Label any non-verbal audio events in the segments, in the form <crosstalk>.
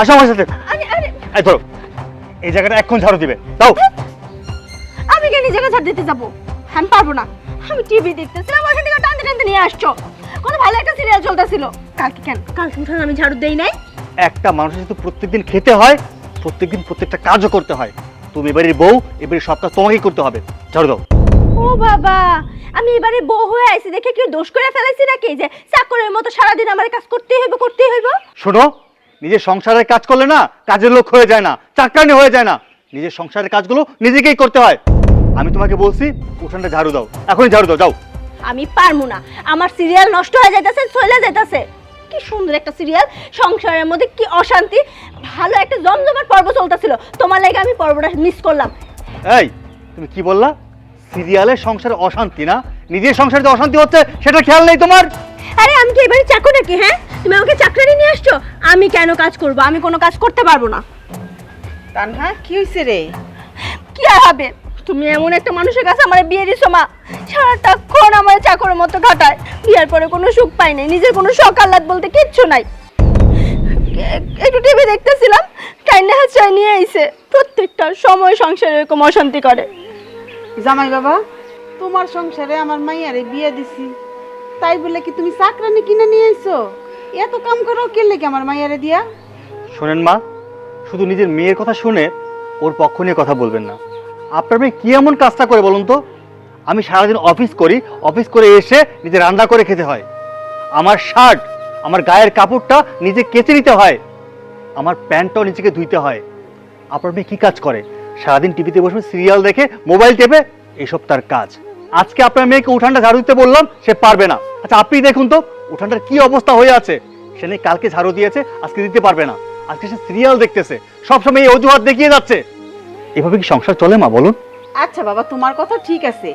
আসো আমার সাথে। আরে আরে। এই ধরো। এই জায়গাটা এখন ঝাড়ু দিবে। দাও। আমি কেন এই জায়গা ছাড় দিতে যাব? আমি পারব না। আমি টিভি দেখতেছিলাম ওখান থেকে টানতে টানতে নিয়ে আসছো। কত ভালো একটা সিরিয়াল চলতেছিল। কালকে কেন? কালকে উঠান আমি ঝাড়ু দেই নাই। একটা মানুষের যদি প্রত্যেকদিন খেতে হয় প্রত্যেকদিন প্রত্যেকটা কাজও করতে হয়। তুমি এবারের বউ এবারে সব কাজ তোমাকেই করতে হবে। ঝাড়ু দাও। ও বাবা আমি এবারে বউ হয়ে আইছি দেখে কি দোষ করে ফেলাইছি নাকি? যে চাকরের মতো সারাদিন আমার কাজ করতেই হইব করতেই হইব। শোনো নিজের সংসারের কাজ করলে না কাজের লোক হয়ে যায় না চাকরানি হয়ে যায় না। নিজের সংসারের কাজগুলো নিজেকেই করতে হয়। আমি তোমাকে বলছি উঠানটা ঝাড়ু দাও। এখনই ঝাড়ু দাও যাও। আমি পারব না। আমার সিরিয়াল নষ্ট হয়ে যাইতেছে চলে যাইতেছে। কি সুন্দর একটা সিরিয়াল। সংসারের মধ্যে কি অশান্তি। ভালো একটা জমজমাট পর্ব চলতেছিল। তোমার লাগে আমি পর্বটা মিস করলাম। এই তুমি কি বললা? সিরিয়ালের সংসারে অশান্তি না? নিজের সংসারে যে অশান্তি হচ্ছে সেটা খেয়াল নেই তোমার? আরে আমি কি এবারে চাকু নাকি হ্যাঁ? তুমি আমাকে চাকরি নিয়ে আসছো? আমি কেন কাজ করব? আমি কোনো কাজ করতে পারব না। তানহা কি হয়েছে রে? কি আর হবে? তুমি এমন একটা মানুষের কাছে আমার বিয়ে দিছো মা। সারাটাক্ষণ আমার চাকরের মতো কাটায় বিয়ের পরে কোনো সুখ পাই নাই নিজের কোনো শখ আহ্লাদ বলতে কিচ্ছু নাই। একটু টিভি দেখতেছিলাম কাইন্না হাত নিয়ে আইছে। প্রত্যেকটা সময় সংসারে এরকম অশান্তি করে। জামাই বাবা তোমার সংসারে আমার মাইয়ারে বিয়ে দিছি। তাই বলে কি তুমি চাকরানি কিনে নিয়ে আইছো? এত কাম করো, কে লেগে আমার মাইয়ারে দিয়া? শোনেন মা, শুধু নিজের মেয়ের কথা শুনে ওর পক্ষ নিয়ে কথা বলবেন না। আপনার মেয়ে কি এমন কাজটা করে বলুন তো? আমি সারাদিন অফিস করি, অফিস করে এসে নিজে রান্না করে খেতে হয়। আমার শার্ট, আমার গায়ের কাপড়টা নিজে কেচে নিতে হয়। আমার প্যান্টটাও নিজেকে ধুইতে হয়। আপনার মেয়ে কি কাজ করে? সারাদিন টিভিতে বসে সিরিয়াল দেখে, মোবাইল টেপে, এসব তার কাজ। আজকে আপনার মেয়েকে উঠানটা ঝাড়ু দিতে বললাম, সে পারবে না। আচ্ছা আপনি দেখুন তো, উঠানটার কি অবস্থা হয়ে আছে? সে নিয়ে কালকে ঝাড়ু দিয়েছে, আজকে দিতে পারবে না। আজকে সে সিরিয়াল দেখতেছে, সবসময় এই অজুহাত দেখিয়ে যাচ্ছে। এভাবে কি সংসার চলে মা, বলুন? আচ্ছা বাবা, তোমার কথা ঠিক আছে।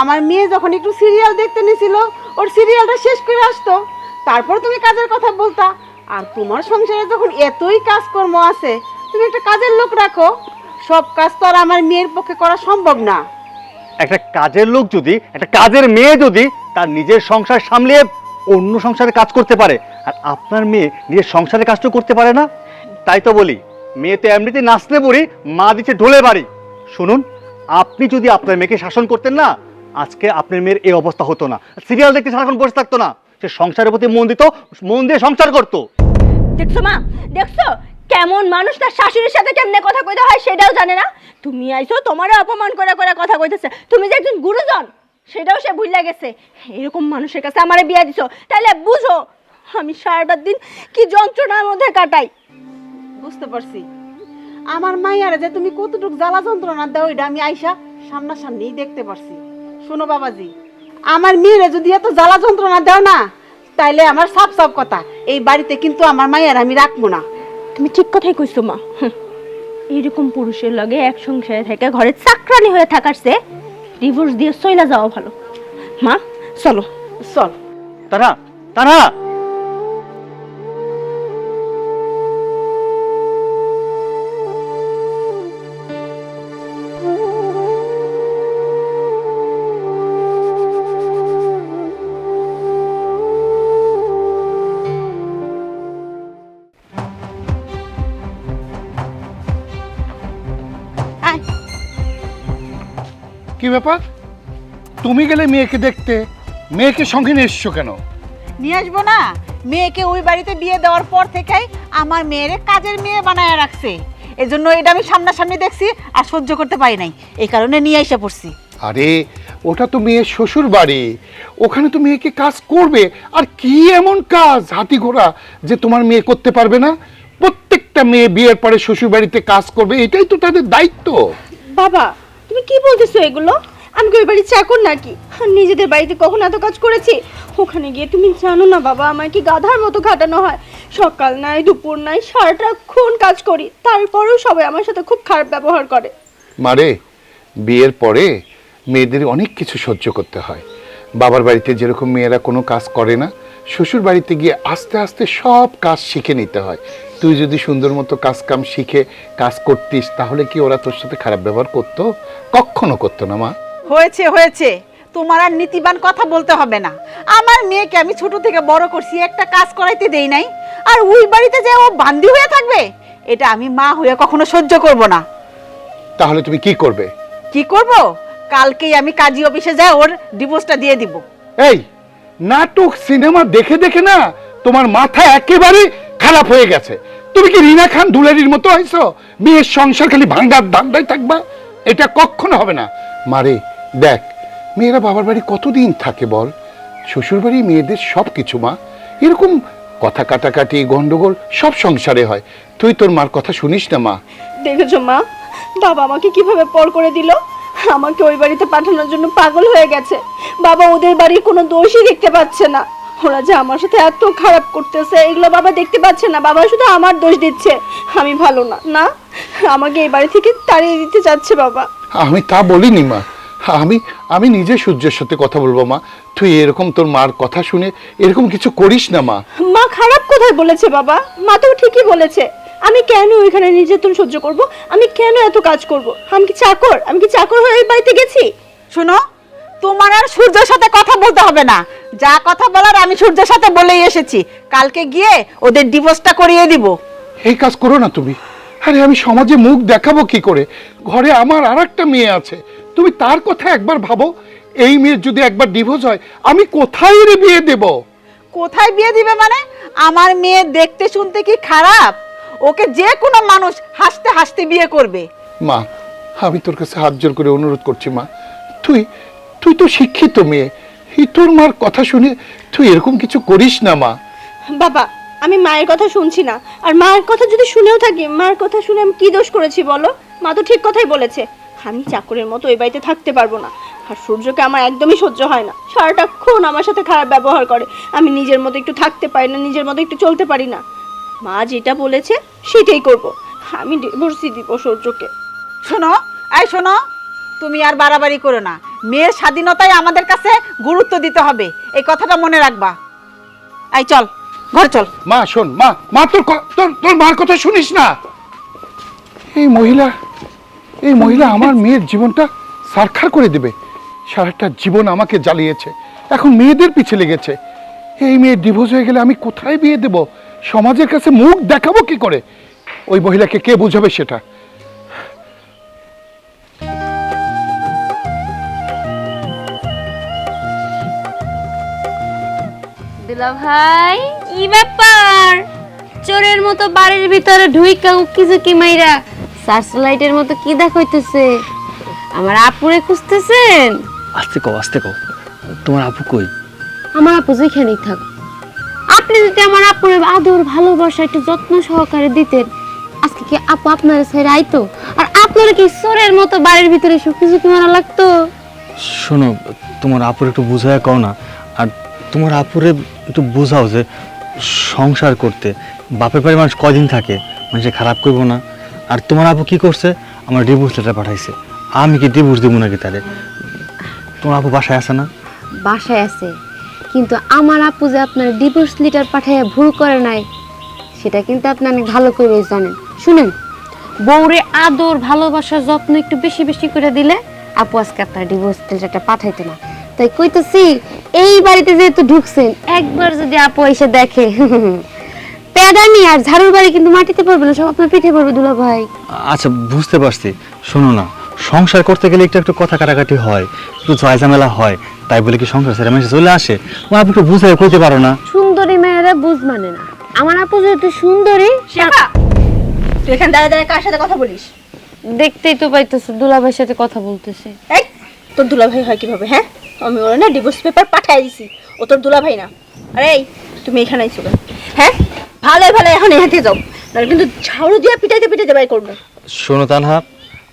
আমার মেয়ে যখন একটু সিরিয়াল দেখতে নিছিল, ওর সিরিয়ালটা শেষ করে আসতো। তারপর তুমি কাজের কথা বলতা। আর তোমার সংসারে যখন এতই কাজকর্ম আছে, তুমি একটা কাজের লোক রাখো। সব কাজ তো আর আমার মেয়ের পক্ষে করা সম্ভব না। একটা কাজের লোক যদি, একটা কাজের মেয়ে যদি তার নিজের সংসার সামলিয়ে অন্য সংসারে কাজ করতে পারে, আর আপনার মেয়ে নিজের সংসারে কাজটা করতে পারে না? তাই তো বলি মেয়ে তো এমনিতে নাচতে পড়ি, মা দিচ্ছে ঢোলে বাড়ি। শুনুন, আপনি যদি আপনার মেয়েকে শাসন করতেন না, আজকে আপনার মেয়ের এই অবস্থা হতো না। সিরিয়াল দেখতে সারাক্ষণ বসে থাকতো না। সে সংসারের প্রতি মন দিত, মন দিয়ে সংসার করতো। দেখছ মা? দেখছ? কেমন মানুষ তার শাশুড়ির সাথে কেমনে কথা কইতে হয় সেটাও জানে না। তুমি আইছো, তোমারও অপমান করে করে কথা কইতেছে। তুমি যে একজন গুরুজন, সেটাও সে ভুলে গেছে। এরকম মানুষের কাছে আমারে বিয়ে দিছো তাহলে বুঝো, আমি সারাটা দিন কি যন্ত্রণার মধ্যে কাটাই। বুঝতে পারছি। আমার মাইয়ারে যে তুমি কতটুকু জ্বালা যন্ত্রণা দাও, এটা আমি আইসা সামনাসামনিই দেখতে পারছি। শোনো বাবাজি, আমার মেয়েরে যদি এত জ্বালা যন্ত্রণা দাও না, তাইলে আমার সাপ সাপ কথা, এই বাড়িতে কিন্তু আমার মাইয়ার আমি রাখব না। তুমি ঠিক কথাই কইছো, মা। এরকম পুরুষের লগে এক সংসারে থেকে ঘরে চাকরানি হয়ে থাকার সে ডিভোর্স দিয়ে চইলা যাওয়া ভালো। মা, চলো। চল। তারা তারা! ব্যাপার? তুমি গেলে মেয়েকে দেখতে মেয়েকে সঙ্গে নিয়ে এসছো কেন? নিয়ে আসব না। মেয়েকে ওই বাড়িতে বিয়ে দেওয়ার পর থেকেই আমার মেয়েরে কাজের মেয়ে বানায় রাখছে। এজন্য এটা আমি সামনাসামনি দেখছি আর সহ্য করতে পারি নাই। এই কারণে নিয়ে এসে পড়ছি। আরে ওটা তো মেয়ের শ্বশুর বাড়ি। ওখানে তো মেয়েকে কাজ করবে। আর কি এমন কাজ হাতি ঘোড়া যে তোমার মেয়ে করতে পারবে না? প্রত্যেকটা মেয়ে বিয়ের পরে শ্বশুর বাড়িতে কাজ করবে এটাই তো তাদের দায়িত্ব। বাবা তুমি কি বলতেছো এগুলো? আমি কি ওই বাড়ির চাকর নাকি? নিজেদের বাড়িতে কখন এত কাজ করেছি? ওখানে গিয়ে তুমি জানো না বাবা, আমার কি গাধার মতো খাটানো হয়। সকাল নাই, দুপুর নাই সারাটাক্ষণ কাজ করি। তারপরেও সবাই আমার সাথে খুব খারাপ ব্যবহার করে। মারে, বিয়ের পরে মেয়েদের অনেক কিছু সহ্য করতে হয়। বাবার বাড়িতে যেরকম মেয়েরা কোনো কাজ করে না শ্বশুর বাড়িতে গিয়ে আস্তে আস্তে সব কাজ শিখে নিতে হয়। তুই যদি সুন্দর মতো কাজ কাম শিখে কাজ করতিস তাহলে কি ওরা তোর সাথে খারাপ ব্যবহার করতো? কখনো করতো না মা। হয়েছে হয়েছে। তোমার আর নীতিবান কথা বলতে হবে না। আমার মেয়েকে আমি ছোট থেকে বড় করছি একটা কাজ করাইতে দেই নাই। আর ওই বাড়িতে যে ও বান্দি হয়ে থাকবে এটা আমি মা হয়ে কখনো সহ্য করব না। তাহলে তুমি কি করবে? কি করব? কালকেই আমি কাজী অফিসে যাই ওর ডিভোর্সটা দিয়ে দিব। এই নাটক, সিনেমা দেখে দেখে না তোমার মাথা একেবারে খারাপ হয়ে গেছে। তুমি কি রিনা খান দুলারির মতো হয়েছো? বিয়ের সংসার খালি ভাঙ্গার ধান্দায় থাকবা? এটা কখনো হবে না। মারে দেখ, মেয়েরা বাবার বাড়ি কতদিন থাকে বল? শ্বশুর বাড়ি মেয়েদের সব কিছু মা। এরকম কথা কাটাকাটি, গন্ডগোল সব সংসারে হয়। তুই তোর মার কথা শুনিস না, মা? দেখেছ, মা? বাবা আমাকে কীভাবে পর করে দিল? আমাকে ওই বাড়িতে পাঠানোর জন্য পাগল হয়ে গেছে। বাবা ওদের বাড়ির কোনো দোষই দেখতে পাচ্ছে না। ওরা যে আমার সাথে এত খারাপ করতেছে এগুলো বাবা দেখতে পাচ্ছে না। বাবা শুধু আমার দোষ দিচ্ছে। আমি ভালো না। না আমাকে এই বাড়ি থেকে তাড়িয়ে দিতে চাচ্ছে বাবা। আমি তা বলিনি মা। আমি আমি নিজে সূর্যের সাথে কথা বলব মা। তুই এরকম তোর মার কথা শুনে এরকম কিছু করিস না মা। মা খারাপ কোথায় বলেছে বাবা? মা তো ঠিকই বলেছে। আমি কেন ওইখানে নির্যাতন সহ্য করব? আমি কেন এত কাজ করব? আমি কি চাকর? আমি কি চাকর হয়ে এই বাড়িতে গেছি? শোনো তোমার আর সূর্যের সাথে কথা বলতে হবে না। যা কথা বলার আমি সূর্যের সাথে বলেই এসেছি। কালকে গিয়ে ওদের ডিভোর্সটা করিয়ে দিব। এই কাজ করো না তুমি। আরে আমি সমাজে মুখ দেখাবো কি করে? ঘরে আমার আর একটা মেয়ে আছে। তুমি তার কথা একবার ভাবো। এই মেয়ের যদি একবার ডিভোর্স হয় আমি কোথায় রে বিয়ে দেব? কোথায় বিয়ে দিবে মানে? আমার মেয়ে দেখতে শুনতে কি খারাপ? ওকে যে কোনো মানুষ হাসতে হাসতে বিয়ে করবে। মা আমি তোর কাছে হাত জোর করে অনুরোধ করছি মা। তুই তুই তো শিক্ষিত মেয়ে। এই তোর মার কথা শুনে তুই এরকম কিছু করিস না মা। বাবা আমি মায়ের কথা শুনছি না। আর মায়ের কথা যদি শুনেও থাকি মায়ের কথা শুনে আমি কি দোষ করেছি বলো? মা তো ঠিক কথাই বলেছে। আমি চাকরের মতো ওই বাড়িতে থাকতে পারব না। আর সূর্যকে আমার একদমই সহ্য হয় না। সারাটা খুন আমার সাথে খারাপ ব্যবহার করে। আমি নিজের মতো একটু থাকতে পারি না নিজের মতো একটু চলতে পারি না। মা যেটা বলেছে সেটাই করব। আমি ডিভোর্সই দিব সূর্যকে। শোনো এই শোনো তুমি আর বাড়াবাড়ি করো না। মেয়ের স্বাধীনতায় আমাদের কাছে গুরুত্ব দিতে হবে। এই কথাটা মনে রাখবা। এই চল ঘর চল। মা শোন মা মা তোর তোর তোর মার কথা শুনিস না? এই মহিলা এই মহিলা আমার মেয়ের জীবনটা সারখার করে দেবে। সারাটা জীবন আমাকে জ্বালিয়েছে। এখন মেয়েদের পিছে লেগেছে। এই মেয়ে ডিভোর্স হয়ে গেলে আমি কোথায় বিয়ে দেব? সমাজের কাছে মুখ দেখাবো কি করে? ওই মহিলাকে কে বুঝাবে সেটা? দুলা ভাই কি ব্যাপার? চোরের মতো বাড়ির ভিতরে ঢুইকা উকি ঝুঁকি মাইরা সার্চ লাইটের মতো কি দেখাইতেছে? আমার আপুরে খুঁজতেছেন? আস্তে কও আস্তে কও। তোমার আপু কই? আমার আপু যেখানেই থাক আপনি যদি আমার আপুরে আদর ভালোবাসা একটু যত্ন সহকারে দিতেন আজকে কি আপু আপনার ছেড়ে আইতো? আর আপনার কি চোরের মতো বাড়ির ভিতরে শুকি ঝুঁকি মারা লাগতো? শোনো তোমার আপুর একটু বুঝায় কও না। আর তোমার আপুরে একটু বুঝাও যে সংসার করতে বাপের বাড়ি মানুষ কদিন থাকে? মানুষে খারাপ করব না। আর তোমার আপু কি করছে? আমার ডিভোর্স লেটার পাঠাইছে। আমি কি ডিভোর্স দেবো নাকি তারে? তোমার আপু বাসায় আছে না? বাসায় আছে। কিন্তু আমার আপু যে আপনার ডিভোর্স লেটার পাঠাইয়া ভুল করে নাই, সেটা কিন্তু আপনি অনেক ভালো করে জানেন। শুনেন, বউরে আদর ভালোবাসা যত্ন একটু বেশি বেশি করে দিলে আপু আজকে আপনার ডিভোর্স লেটারটা পাঠাইতো না। তাই কইতেছি, এই বাড়িতে যেহেতু ঢুকছেন, একবার যদি আপু এসে দেখে, <laughs> প্যাদানি আর ঝাড়ুর বাড়ি কিন্তু মাটিতে পড়বে না, সব আপনার পিঠে পড়বে দুলা ভাই আচ্ছা বুঝতে পারছি। শোনো না সংসার করতে গেলে একটু একটু কথা কাটাকাটি হয় একটু ঝামেলা হয় তাই বলে কি সংসার ছেড়ে মানুষ চলে আসে? তোমার আপু একটু বুঝাই কইতে পারো না। সুন্দরী মেয়েরা বুঝ মানে না। আমার আপু যেহেতু সুন্দরী তুই এখানে দাঁড়া দাঁড়া কার সাথে কথা বলিস? দেখতেই তো পাইতেছে দুলাভাইয়ের সাথে কথা বলতেছে। এই তোর দুলাভাই হয় কীভাবে হ্যাঁ? আমি ওরা না ডিভোর্স পেপার পাঠাই দিছি ও তোর দুলাভাই না। আরে এই তুমি এখানে আইছো হ্যাঁ? ভালো ভালো এখন হেঁটে যাও। নাহলে কিন্তু ঝাড়ু দিয়ে পিটাইতে পিটাইতে বাই করব। শোনো তানহা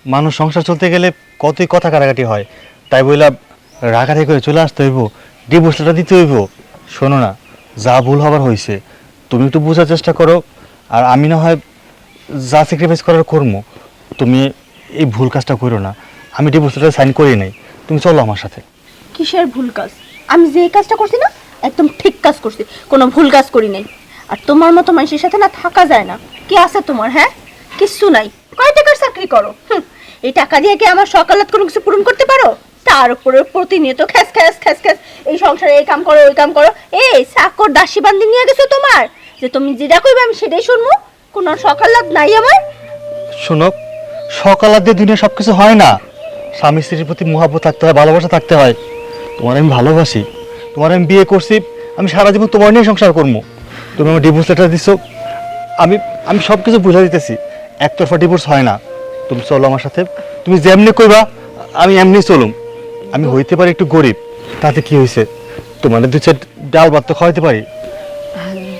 মানুষ সংসার চলতে গেলে কতই কথা কাটাকাটি হয়। তাই বইলা রাগারাগি করে চলে আসতে হইব ডিভোর্সটা দিতে হইব। শোনো না, যা ভুল হবার হয়েছে তুমি একটু বোঝার চেষ্টা করো, আর আমি না হয় যা স্যাক্রিফাইস করার কর্ম, তুমি এই ভুল কাজটা করো না। আমি ডিভোর্সটা সাইন করি নাই, তুমি চলো আমার সাথে। কিসের ভুল কাজ? আমি যে কাজটা করছি না, একদম ঠিক কাজ করছি, কোনো ভুল কাজ করি নাই। আর তোমার মতো মানুষের সাথে না থাকা যায় না। কি আছে তোমার হ্যাঁ? কিচ্ছু নাই। কয় টাকার চাকরি করো? এই টাকা দিয়ে কি আমার সকালাত কোনো কিছু পূরণ করতে পারো? তার উপরে প্রতিনিয়ত খ্যাস খ্যাস খ্যাস খ্যাস, এই সংসারে এই কাম করো, ওই কাম করো। এই চাকর দাসী বান্দি নিয়ে গেছো তোমার? যে তুমি যেটা কইবে আমি সেটাই শুনব। কোনো সকালাত নাই আমার? শোনো সকাল আর দিয়ে দুনিয়া সব কিছু হয় না। স্বামী স্ত্রীর প্রতি মহাব্বত থাকতে হয়, ভালোবাসা থাকতে হয়। তোমার আমি ভালোবাসি, তোমার আমি বিয়ে করছি, আমি সারা জীবন তোমার নিয়ে সংসার করব। তুমি আমার ডিভোর্স লেটার দিছো, আমি আমি সব কিছু বুঝা দিতেছি। একতরফা ডিভোর্স হয় না। তুমি চলো আমার সাথে। তুমি যেমনি কইবা আমি এমনি চলুম। আমি হইতে পারি একটু গরিব। তাতে কি হয়েছে তোমার দু চার ডাল ভাত তো খাওয়াইতে পারি।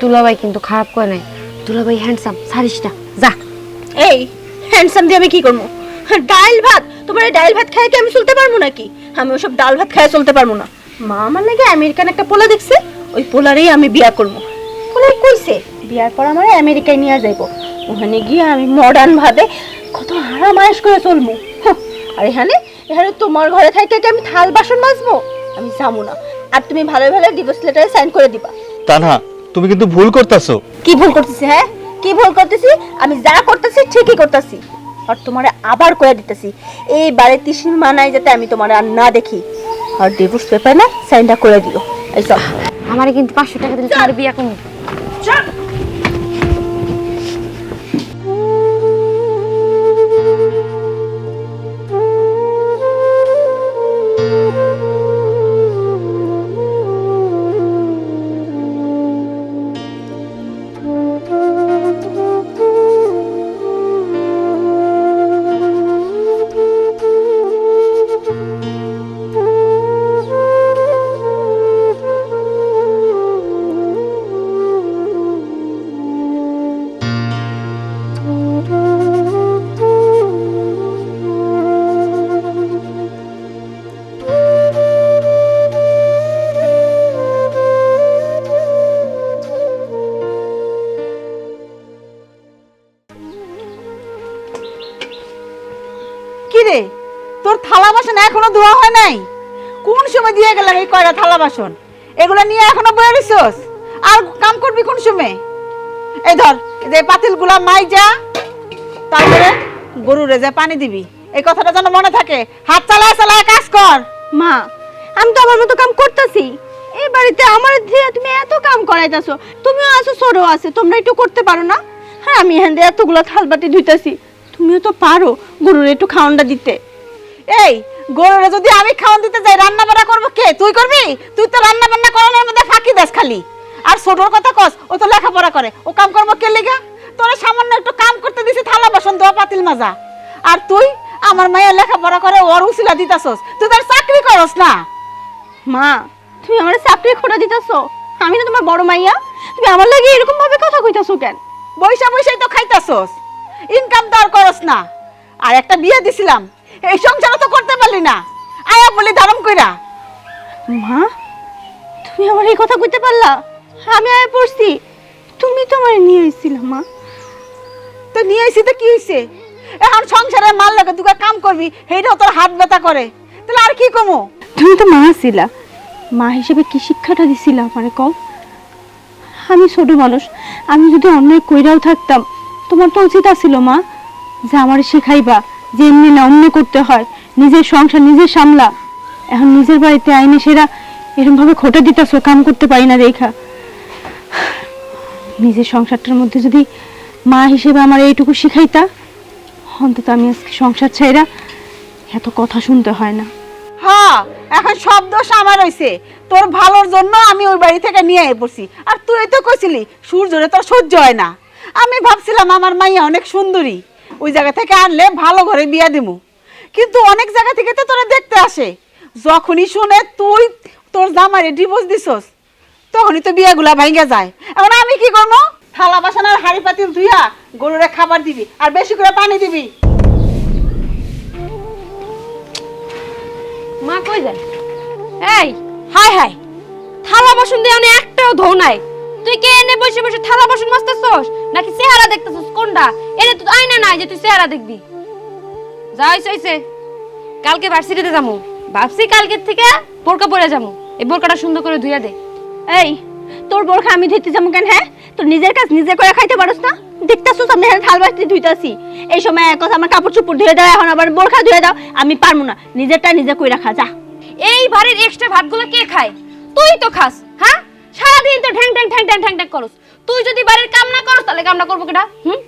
দুলাভাই কিন্তু খারাপ করে নাই। দুলাভাই হ্যান্ডসাম সারিস না। যা। এই হ্যান্ডসাম দিয়ে আমি কি করব? ডাল ভাত। তোমার এই ডাল ভাত খাই কি আমি চলতে পারব নাকি? আমি ওসব ডাল ভাত খাই চলতে পারব না। মা আমার লাগে আমেরিকান একটা পোলা দেখছে। ওই পোলারেই আমি বিয়া করব। পোলার কইছে বিয়ার পর আমার আমেরিকায় নিয়ে যাইবো। ওখানে গিয়ে আমি মডার্ন ভাবে কত আরাম আয়েস করে চলবো। আর এখানে এখানে তোমার ঘরে থাকতে কি আমি থাল বাসন মাজবো? আমি যাব না। আর তুমি ভালো ভালো ডিভোর্স লেটারে সাইন করে দিবা। তা না তুমি কিন্তু ভুল করতেছো। কি ভুল করতেছি হ্যাঁ? কি ভুল করতেছি? আমি যা করতেছি ঠিকই করতেছি। আর তোমারে আবার করে দিতেছি এই বারে তিসির মানায় যাতে আমি তোমার আর না দেখি। আর ডিভোর্স পেপার না সাইনটা করে দিও। এই সব আমারে কিন্তু পাঁচশো টাকা দিলে তোমার বিয়া করব। থালা বাসন এখনও ধোয়া হয় নাই? কোন সময় দিয়ে গেলাম এই কয়টা থালা বাসন? এগুলো নিয়ে এখনও বয়ে রইছস? আর কাম করবি কোন সময়? এই ধর যে পাতিলগুলা মাই যা তারপরে গরুরে যে পানি দিবি, এই কথাটা যেন মনে থাকে। হাত চালায় চালায় কাজ কর। মা, আমি তো আমার মতো কাম করতেছি। এই বাড়িতে আমার দিয়ে তুমি এত কাম করাইতাছো। তুমিও আছো সরো আছে, তোমরা একটু করতে পারো না? হ্যাঁ আমি দিয়ে এতগুলো থালবাটি ধুইতাছি। তুমিও তো পারো গরুর একটু খাওয়ানটা দিতে। এই গরুরে যদি আমি খাওয়ান দিতে যাই রান্না বান্না করব কে? তুই করবি? তুই তো রান্না বান্না করানোর মধ্যে ফাঁকি দেস খালি। আর ছোটর কথা কস ও তো লেখাপড়া করে। ও কাম করব কে লিগা? তোরা সামান্য একটু কাম করতে দিছি থালা বাসন দেওয়া পাতিল মাজা। আর তুই আমার মায়ের লেখাপড়া করে ওর উসিলা দিতাছস। তুই তার চাকরি করস না। মা তুমি আমার চাকরি খোটা দিতেছো? আমি না তোমার বড় মাইয়া। তুমি আমার লাগে এরকম ভাবে কথা কইতাছো কেন? বৈশা বৈশাই তো খাইতাছস। ইনকাম তো আর করস না। আর একটা বিয়ে দিছিলাম। এই সংসারও তো করতে পারলি না। আয়া বলি ধারণ কইরা। মা, তুমি আমার এই কথা কইতে পারলা? আমি আয় পড়ছি। তুমি তো আমার নিয়ে এসেছিলা মা। তো নিয়ে আইসি তো কি হইছে? এখন সংসারে মাল লাগে তুই কাম করবি, সেইটাও তোর হাত ব্যথা করে। তাহলে আর কি কমো? তুমি তো মা ছিলা। মা হিসেবে কি শিক্ষাটা দিছিলা আমারে কও? আমি ছোট মানুষ, আমি যদি অন্যায় কইরাও থাকতাম, তোমার তো উচিত আছিল মা, যে আমার শেখাইবা। যে এমনি না অন্য করতে হয়, নিজের সংসার নিজে সামলা। এখন নিজের বাড়িতে আইনে সেরা এরকম ভাবে খোটা দিতাছো, কাম করতে পারি না রেখা। নিজের সংসারটার মধ্যে যদি মা হিসেবে আমার এইটুকু শিখাইতা, অন্তত আমি আজকে সংসার ছাইরা এত কথা শুনতে হয় না। হ্যাঁ এখন সব দোষ আমার হইছে। তোর ভালোর জন্য আমি ওই বাড়ি থেকে নিয়ে পড়ছি। আর তুই তো কইছিলি, সূর্যরে তোর সহ্য হয় না। আমি ভাবছিলাম আমার মাইয়া অনেক সুন্দরী। ওই জায়গা থেকে আনলে ভালো ঘরে বিয়া দিমু। কিন্তু অনেক জায়গা থেকে তো তোরা দেখতে আসে। যখনই শুনে তুই তোর জামাইরে ডিভোর্স দিছস, তখনই তো বিয়াগুলা ভাঙ্গে যায়। এখন আমি কি করব? থালা বাসন আর হাড়ি পাতিল ধুইয়া গরুরে খাবার দিবি আর বেশি করে পানি দিবি। মা কই যায়? এই হাই হাই থালা বাসন দিয়ে আমি একটাও ধো নাই। তুই কে এনে বসে বসে থালা বাসন মাজতেছস? নাকি চেহারা দেখতেছস? কোনটা? এনে তো আয়না নাই যে তুই চেহারা দেখবি। যা হইছে কালকে ভার্সিটিতে যামু। ভাবছি কালকে থেকে বোরকা পরে যামু। এই বোরকাটা সুন্দর করে ধুইয়া দে। এই, তোর বোরখা আমি ধুইতে যাব কেন হ্যাঁ? তোর নিজের কাজ নিজে করে খাইতে পারস না? দেখতেছিস আমি এখানে থাল বাটি ধুইতাছি। এই সময় এক কথা আমার কাপড় চোপড় ধুয়ে দাও, এখন আবার বোরখা ধুয়ে দাও, আমি পারব না। নিজেরটা নিজে কই রাখা যা। এই বাড়ির এক্সট্রা ভাতগুলো কে খায়? তুই তো খাস। সারাদিন তো ঠ্যাং ঠ্যাং ঠ্যাং ঠ্যাং ঠ্যাং ঠ্যাং করস। তুই যদি বাড়ির কাম না করস তাহলে কামটা করব কেটা হুম?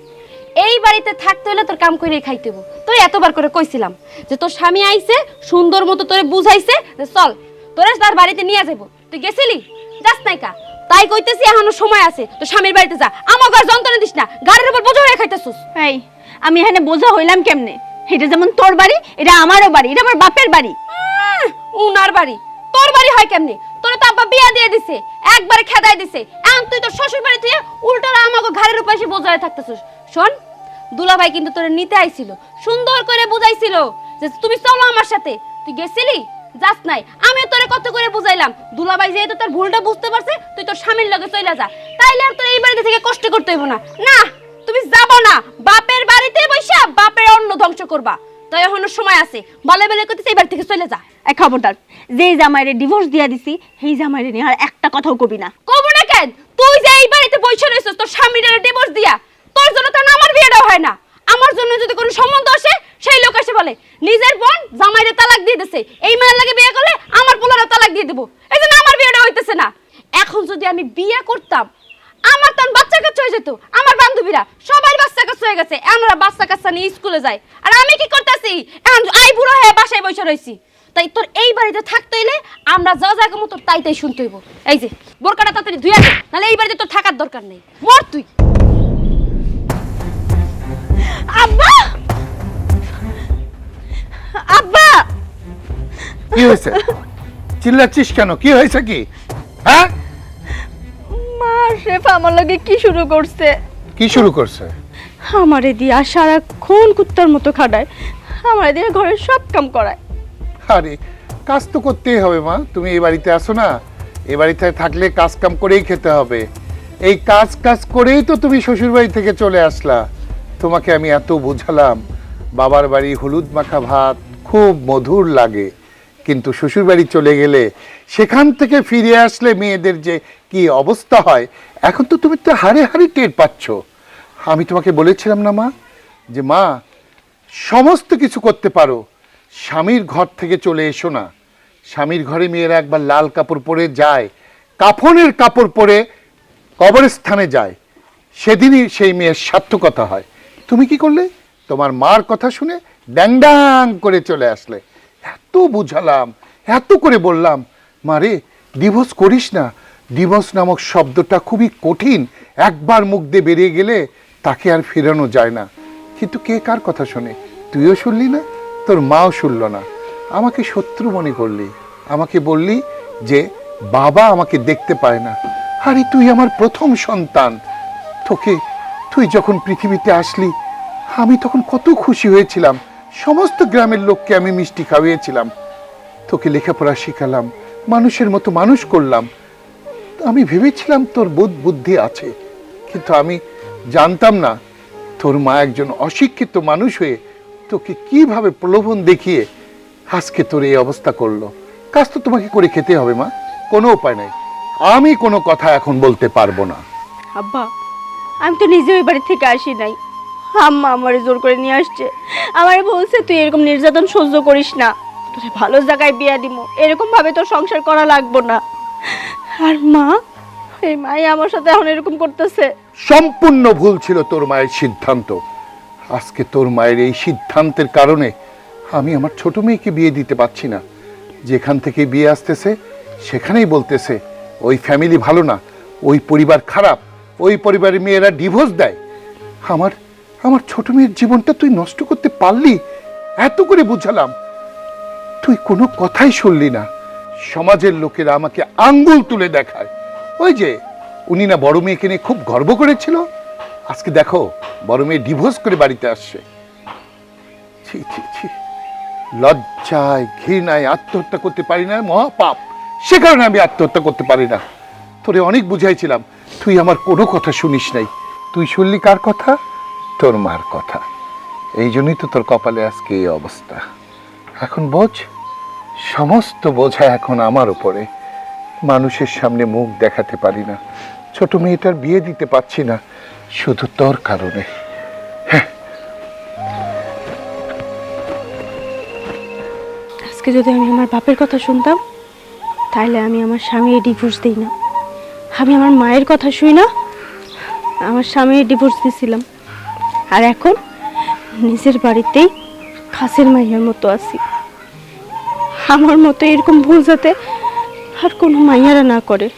এই বাড়িতে থাকতে হলে তোর কাম করে খাইতে হব তুই এতবার করে কইছিলাম যে তোর স্বামী আইছে সুন্দর মতো তোরে বুঝাইছে যে চল তোরে তার বাড়িতে নিয়ে যাব তুই গেছিলি? যাস নাই কা। তাই কইতেছি এখনও সময় আছে তো স্বামীর বাড়িতে যা। আমার ঘর যন্ত্রণা দিস না গাড়ির উপর বোঝা হয়ে খাইতেছিস। এই আমি এখানে বোঝা হইলাম কেমনে? এটা যেমন তোর বাড়ি এটা আমারও বাড়ি এটা আমার বাপের বাড়ি। উনার বাড়ি। তোর বাড়ি হয় কেমনে? তোর তো আব্বা বিয়া দিয়ে দিছে, একবারে খেদাই দিছে। এখন তুই তোর শ্বশুর বাড়ি তুই উল্টারা আমাকে ঘরের উপর এসে বোঝায় থাকতেছিস। শোন, দুলাভাই কিন্তু তোরে নিতে আইছিল, সুন্দর করে বুঝাইছিল যে তুমি চলো আমার সাথে। তুই গেছিলি? যাস নাই। আমি তোরে কত করে বুঝাইলাম। দুলাভাই যেহেতু তোর ভুলটা বুঝতে পারছে, তুই তোর স্বামীর লগে চলে যা। তাইলে আর তোর এই বাড়িতে থেকে কষ্ট করতে হইব না। না, তুমি যাব না। বাপের বাড়িতে বৈশা বাপের অন্ন ধ্বংস করবা। তো এখনও সময় আছে। বলে বলে করতেছে এই বাড়ি থেকে চলে যা। এক খবরদার, যেই জামাইরে ডিভোর্স দিয়া দিছি, সেই জামাইরে নিয়ে আর একটা কথাও কবি না। কব না কেন? তুই যে এই বাড়িতে বসে রয়েছিস তোর স্বামীর ডিভোর্স দিয়া, তোর জন্য তো আমার বিয়েটাও হয় না। আমার জন্য যদি কোনো সম্বন্ধ আসে, সেই লোক এসে বলে, নিজের বোন জামাইরে তালাক দিয়ে দিছে। এই মায়ের লাগে বিয়ে করলে আমার পোলারও তালাক দিয়ে দেবো। এই জন্য আমার বিয়েটা হইতেছে না। এখন যদি আমি বিয়ে করতাম আমার তখন বাচ্চা কাচ্চা হয়ে যেত। আমার বান্ধবীরা সবাই বাচ্চা কাচ্চা হয়ে গেছে, আমরা বাচ্চা কাচ্চা নিয়ে স্কুলে যাই। আর আমি কি করতেছি? এখন আই বুড়ো হয়ে বাসায় বসে রয়েছি তাই তোর এই বাড়িতে থাকতে হইলে আমরা যা জায়গা মতো তাই তাই শুনতে হইব। এই যে, বোরকাটা তাড়াতাড়ি ধুয়ে নাহলে এই বাড়িতে তোর থাকার দরকার নেই। মর তুই। আব্বা! আব্বা! কি হয়েছে? চিল্লাচ্ছিস কেন? কি হয়েছে কি? হ্যাঁ? আমার লগে কি শুরু করছে? কি শুরু করছে? আমারে দিয়া সারাক্ষণ কুত্তার মতো খাটায় আমারে দিয়ে ঘরের সব কাম করায়। আরে কাজ তো করতেই হবে মা। তুমি এই বাড়িতে আসো না? বাড়িতে থাকলে কাজ কাম করেই খেতে হবে। এই কাজ কাজ করেই তো তুমি শ্বশুর বাড়ি থেকে চলে আসলা। তোমাকে আমি এত বুঝালাম। বাবার বাড়ি হলুদ মাখা ভাত খুব মধুর লাগে। কিন্তু শ্বশুর বাড়ি চলে গেলে সেখান থেকে ফিরে আসলে মেয়েদের যে কি অবস্থা হয়, এখন তো তুমি তো হারে হারে টের পাচ্ছ। আমি তোমাকে বলেছিলাম না, মা, যে মা, সমস্ত কিছু করতে পারো, স্বামীর ঘর থেকে চলে এসো না। স্বামীর ঘরে মেয়েরা একবার লাল কাপড় পরে যায়, কাফনের কাপড় পরে কবরস্থানে যায়। সেদিনই সেই মেয়ের সার্থকতা হয়। তুমি কি করলে? তোমার মার কথা শুনে ড্যাং ড্যাং করে চলে আসলে। এত বুঝালাম, এত করে বললাম মারে ডিভোর্স করিস না। ডিভোর্স নামক শব্দটা খুবই কঠিন, একবার মুখ দিয়ে বেরিয়ে গেলে তাকে আর ফেরানো যায় না। কিন্তু কে কার কথা শোনে? তুইও শুনলি না, তোর মাও শুনল না। আমাকে শত্রু মনে করলি, আমাকে বললি যে বাবা আমাকে দেখতে পায় না। আরে, তুই আমার প্রথম সন্তান। তোকে, তুই যখন পৃথিবীতে আসলি, আমি তখন কত খুশি হয়েছিলাম। সমস্ত গ্রামের লোককে আমি মিষ্টি খাওয়িয়েছিলাম। তোকে লেখাপড়া শিখালাম, মানুষের মতো মানুষ করলাম। আমি ভেবেছিলাম তোর বোধ বুদ্ধি আছে, কিন্তু আমি জানতাম না তোর মা একজন অশিক্ষিত মানুষ হয়ে তোকে কীভাবে প্রলোভন দেখিয়ে আজকে তোর এই অবস্থা করল। কাজ তো তোমাকে করে খেতে হবে, মা। কোনো উপায় নাই। আমি কোনো কথা এখন বলতে পারব না। আব্বা, আমি তো নিজে ওই বাড়ি থেকে আসি নাই। আম্মা আমারে জোর করে নিয়ে আসছে। আমারে বলছে, তুই এরকম নির্যাতন সহ্য করিস না। তোরে ভালো জায়গায় বিয়া দিমু। এরকম ভাবে তোর সংসার করা লাগবো না। আর মা, এই মাই আমার সাথে এখন এরকম করতেছে। সম্পূর্ণ ভুল ছিল তোর মায়ের সিদ্ধান্ত। আজকে তোর মায়ের এই সিদ্ধান্তের কারণে আমি আমার ছোট মেয়েকে বিয়ে দিতে পারছি না। যেখান থেকে বিয়ে আসতেছে, সেখানেই বলতেছে, ওই ফ্যামিলি ভালো না। ওই পরিবার খারাপ। ওই পরিবারের মেয়েরা ডিভোর্স দেয়। আমার আমার ছোট মেয়ের জীবনটা তুই নষ্ট করতে পারলি? এত করে বুঝালাম। তুই কোনো কথাই শুনলি না। সমাজের লোকেরা আমাকে আঙ্গুল তুলে দেখায়। ওই যে, উনি না বড় মেয়েকে নিয়ে খুব গর্ব করেছিল। আজকে দেখো, বড় মেয়ে ডিভোর্স করে বাড়িতে আসছে। ছি ছি ছি। লজ্জায়, ঘৃণায় আত্মহত্যা করতে পারি না। মহাপাপ। সে কারণে আমি আত্মহত্যা করতে পারি না। তোরে অনেক বুঝাইছিলাম। তুই আমার কোনো কথা শুনিস নাই। তুই শুনলি কার কথা? তোর মার কথা। এই জন্যই তো তোর কপালে আজকে এই অবস্থা। এখন বোঝ, সমস্ত বোঝা এখন আমার উপরে। মানুষের সামনে মুখ দেখাতে পারি না। ছোট মেয়েটার বিয়ে দিতে পারছি না, শুধু তোর কারণে। আজকে যদি আমি আমার বাপের কথা শুনতাম তাহলে আমি আমার স্বামীর ডিভোর্স দিই না। আমি আমার মায়ের কথা শুই না, আমার স্বামী ডিভোর্স দিয়েছিলাম আর এখন নিজের বাড়িতেই খাসের মাইয়ার মতো আছি। আমার মতো এরকম ভুল যাতে আর কোনো মাইয়ারা না করে।